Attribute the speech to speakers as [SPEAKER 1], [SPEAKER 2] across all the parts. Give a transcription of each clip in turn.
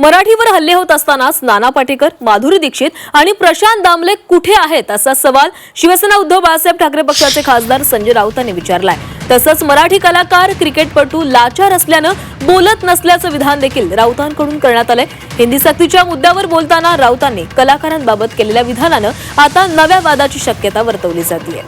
[SPEAKER 1] मराठीवर हल्ले होत असतानाच नाना पाटेकर माधुरी दीक्षित आणि प्रशांत दामले कुठे आहेत असा सवाल शिवसेना उद्धव बाळासाहेब ठाकरे पक्षाचे खासदार संजय राऊतांनी विचारलाय. तसंच मराठी कलाकार क्रिकेटपटू लाचार असल्यानं बोलत नसल्याचं विधान देखील राऊतांकडून करण्यात आलंय. हिंदी सक्तीच्या मुद्द्यावर बोलताना राऊतांनी कलाकारांबाबत केलेल्या विधानानं आता नव्या वादाची शक्यता वर्तवली जाते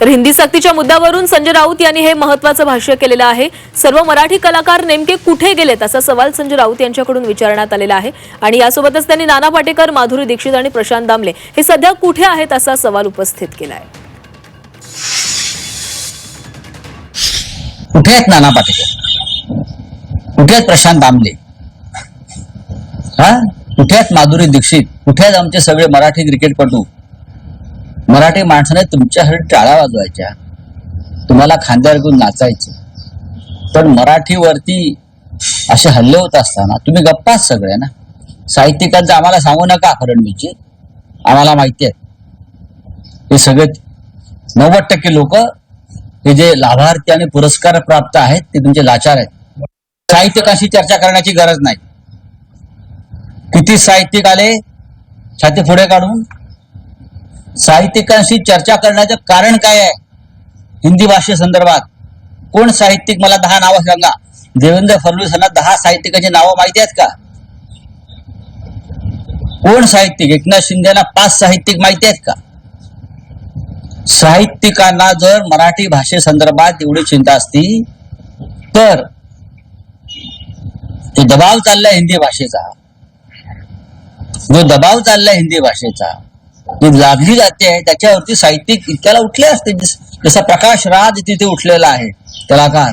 [SPEAKER 1] तर हिंदी सक्तीच्या मुद्द्यावरून संजय राऊत यांनी हे महत्वाचं भाष्य केलेलं आहे. सर्व मराठी कलाकार नेमके कुठे गेलेत असा सवाल संजय राऊत यांच्याकडून विचारण्यात आलेला आहे. आणि यासोबतच त्यांनी नाना पाटेकर माधुरी दीक्षित आणि प्रशांत दामले हे सध्या कुठे आहेत असा सवाल उपस्थित केला आहे
[SPEAKER 2] कुठे आहेत नाना पाटेकर? कुठे आहेत प्रशांत दामले? हा? कुठे आहेत माधुरी दीक्षित? कुठे आहेत आमचे सगळे मराठी क्रिकेटपटू? मराठी माणसाने तुमच्यासाठी टाळ्या वाजवायच्या. तुम्हाला खांद्यावर घेऊन नाचायचे. पण मराठीवरती असे हल्ले होत असताना तुम्ही गप्पाच सगळे ना? साहित्यिकांचं आम्हाला सांगू नका फडणवीसची आम्हाला माहिती आहे. हे सगळे नव्वद टक्के लोक हे जे लाभार्थी आणि पुरस्कार प्राप्त आहेत ते तुमचे लाचार आहेत. साहित्यिकाशी चर्चा करण्याची गरज नाही. किती साहित्यिक आले छाती पुढे काढून? साहित्यिकांशी चर्चा करण्याचं कारण काय आहे? हिंदी भाषेसंदर्भात कोण साहित्यिक? मला दहा नावं सांगा. देवेंद्र फडणवीस यांना दहा साहित्यिकांची नावं माहिती आहेत का? कोण साहित्यिक? एकनाथ शिंदेना पाच साहित्यिक माहिती आहेत का? साहित्यिकांना जर मराठी भाषेसंदर्भात एवढी चिंता असती तर जो दबाव चाललाय हिंदी भाषेचा. जो दबाव चाललाय हिंदी भाषेचा लाभली जाते जाते त्याच्यावरती साहित्यिक इतक्याला उठले असते जसा प्रकाश राज तिथे उठलेला आहे. कलाकार.